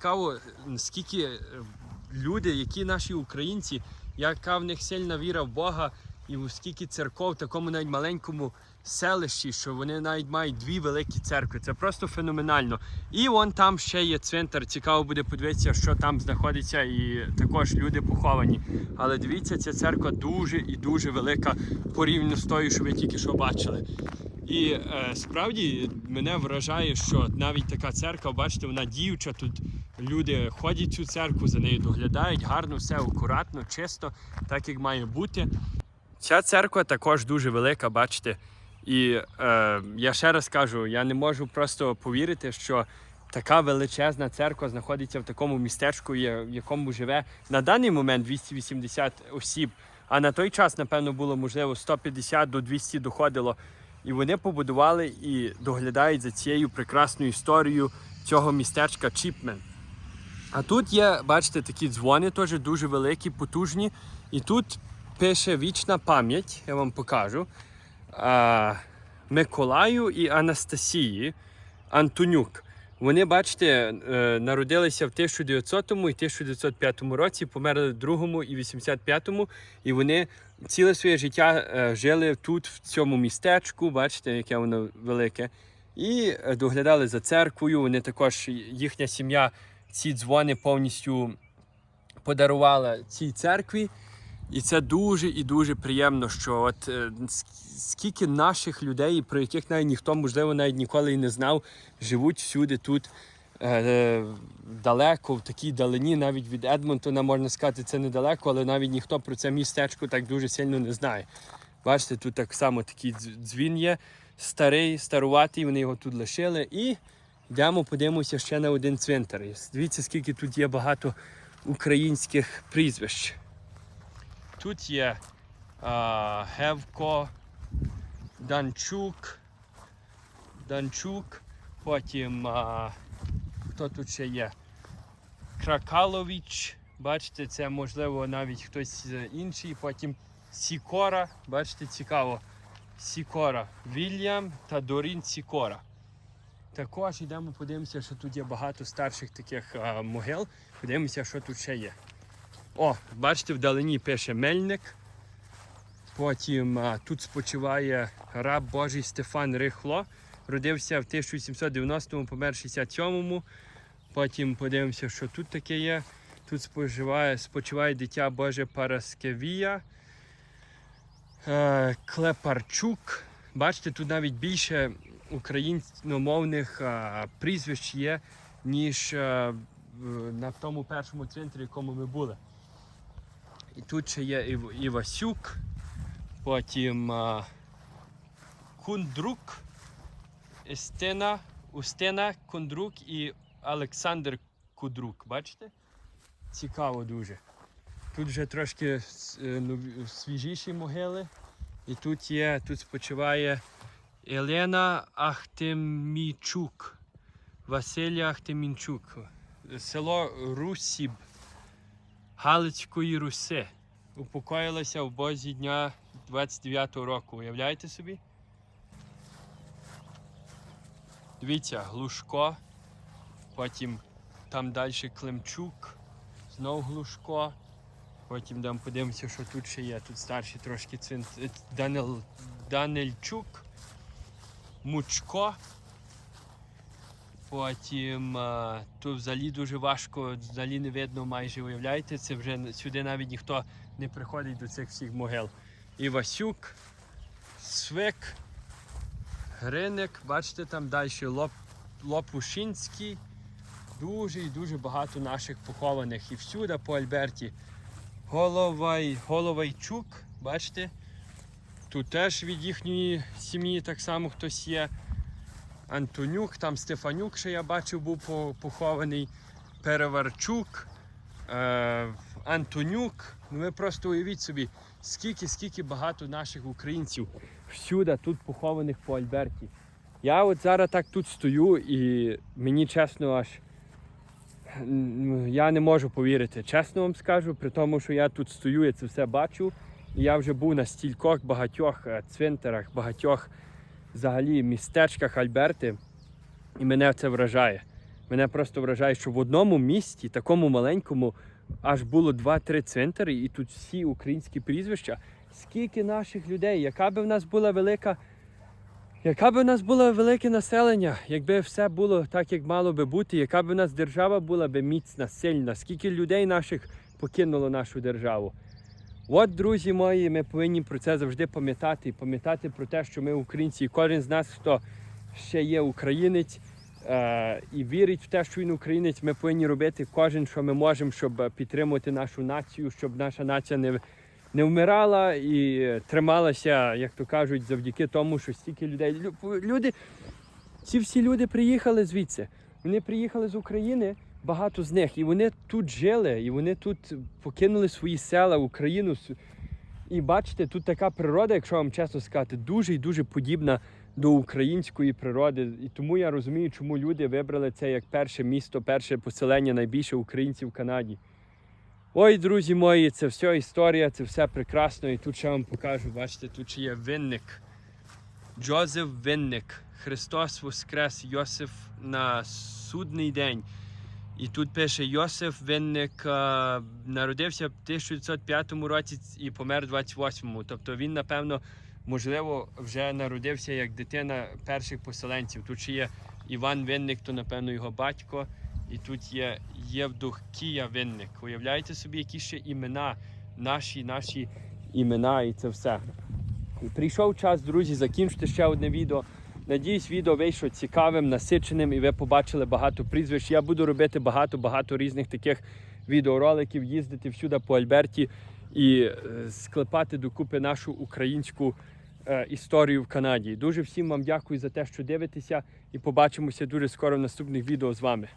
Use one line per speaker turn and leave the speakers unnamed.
Цікаво, скільки е, люди, які наші українці, яка в них сильна віра в Бога, і скільки церков в такому навіть маленькому селищі, що вони навіть мають дві великі церкви. Це просто феноменально. І вон там ще є цвинтар. Цікаво буде подивитися, що там знаходиться, і також люди поховані. Але дивіться, ця церква дуже і дуже велика порівняно з тою, що ви тільки що бачили. І е, справді мене вражає, що навіть така церква, бачите, вона діюча. Тут люди ходять цю церкву, за нею доглядають, гарно, все акуратно, чисто, так як має бути. Ця церква також дуже велика, бачите. І е, я ще раз кажу, я не можу просто повірити, що така величезна церква знаходиться в такому містечку, в якому живе на даний момент 280 осіб. А на той час, напевно, було можливо 150 до 200 доходило. І вони побудували і доглядають за цією прекрасною історією цього містечка Чіпмен. А тут є, бачите, такі дзвони теж дуже великі, потужні. І тут пише вічна пам'ять, я вам покажу. А, Миколаю і Анастасії Антонюк. Вони, бачите, е, народилися в 1900 і 1905 році, померли в 2 і 85-му, і вони ціле своє життя е, жили тут, в цьому містечку, бачите, яке воно велике, і е, доглядали за церквою. Вони також, їхня сім'я, ці дзвони повністю подарувала цій церкві. І це дуже і дуже приємно, що от е, скільки наших людей, про яких навіть ніхто, можливо, навіть ніколи і не знав, живуть всюди тут е, далеко, в такій далині, навіть від Едмонтона, можна сказати, це недалеко, але навіть ніхто про це містечко так дуже сильно не знає. Бачите, тут так само такий дзвін є, старий, старуватий, вони його тут лишили. І йдемо, подивимося ще на один цвинтар. Дивіться, скільки тут є багато українських прізвищ. Тут є а, Гевко, Данчук, Данчук, потім а, хто тут ще є? Кракалович. Бачите, це можливо навіть хтось е, інший. Потім Сікора. Бачите, цікаво. Сікора. Вільям та Дорін Сікора. Також йдемо, подивимося, що тут є багато старших таких а, могил. Подивимося, що тут ще є. О, бачите, вдалині пише Мельник. Потім а, тут спочиває раб Божий Стефан Рихло. Родився в 1790-му, помер в 67-му. Потім подивимося, що тут таке є. Тут споживає, спочиває дитя Боже Параскевія. Е, Клепарчук. Бачите, тут навіть більше українськомовних а, прізвищ є, ніж в- на тому першому центрі, якому ми були. Тут ще є Ів- Івасюк, потім а, Кундрук, Естена, Устена Кундрук і Олександр Кудрук. Бачите? Цікаво дуже. Тут вже трошки е, нові- свіжіші могили. І тут є, тут спочиває Елена Ахтемічук. Василія Ахтемінчук. Село Русіб Галицької Руси. Упокоїлася в бозі дня 29-го року. Уявляєте собі? Дивіться, Глушко, потім там далі Климчук, знов Глушко. Потім там подивимося, що тут ще є. Тут старші трошки цвинт... е, Данил... Данильчук, Мучко. Потім а, тут взагалі дуже важко, взагалі не видно майже, уявляєте, це вже сюди навіть ніхто не приходить до цих всіх могил. Івасюк, Свик, Гриник, бачите, там далі Лоп... Лопушинський. Дуже і дуже багато наших похованих і всюди по Альберті. Головай, Головайчук, бачите? Тут теж від їхньої сім'ї так само хтось є. Антонюк, там Стефанюк, ще я бачив, був похований. Переварчук, е, Антонюк. Ну ви просто уявіть собі, скільки, скільки багато наших українців всюди тут похованих по Альберті. Я от зараз так тут стою і мені чесно аж я не можу повірити. Чесно вам скажу, при тому, що я тут стою, я це все бачу. Я вже був на стількох багатьох е, цвинтарах, багатьох взагалі містечках Альберти, і мене це вражає. Мене просто вражає, що в одному місті, такому маленькому, аж було 2-3 цвинтари, і тут всі українські прізвища. Скільки наших людей, яка би в нас була велика, яка би в нас було велике населення, якби все було так, як мало би бути, яка б в нас держава була би міцна, сильна, скільки людей наших покинуло нашу державу. От, друзі мої, ми повинні про це завжди пам'ятати і пам'ятати про те, що ми українці, і кожен з нас, хто ще є українець е, і вірить в те, що він українець, ми повинні робити кожен, що ми можемо, щоб підтримувати нашу націю, щоб наша нація не, не вмирала і трималася, як то кажуть, завдяки тому, що стільки людей. Лю- Люди, ці всі люди приїхали звідси. Вони приїхали з України, багато з них, і вони тут жили, і вони тут покинули свої села, Україну. І бачите, тут така природа, якщо вам чесно сказати, дуже і дуже подібна до української природи. І тому я розумію, чому люди вибрали це як перше місто, перше поселення найбільше українців в Канаді. Ой, друзі мої, це все історія, це все прекрасно. І тут ще вам покажу, бачите, тут ще є винник. Джозеф Винник. Христос Воскрес Йосиф на судний день. І тут пише Йосиф Винник е, народився в 1905 році і помер в 28-му. Тобто він, напевно, можливо, вже народився як дитина перших поселенців. Тут ще є Іван Винник, то, напевно, його батько. І тут є Євдокія Винник. Уявляєте собі, які ще імена, наші, наші імена і це все. Прийшов час, друзі, закінчити ще одне відео. Надіюсь, відео вийшло цікавим, насиченим, і ви побачили багато прізвищ. Я буду робити багато-багато різних таких відеороликів, їздити всюди по Альберті і е, склепати докупи нашу українську е, історію в Канаді. Дуже всім вам дякую за те, що дивитеся, і побачимося дуже скоро в наступних відео з вами.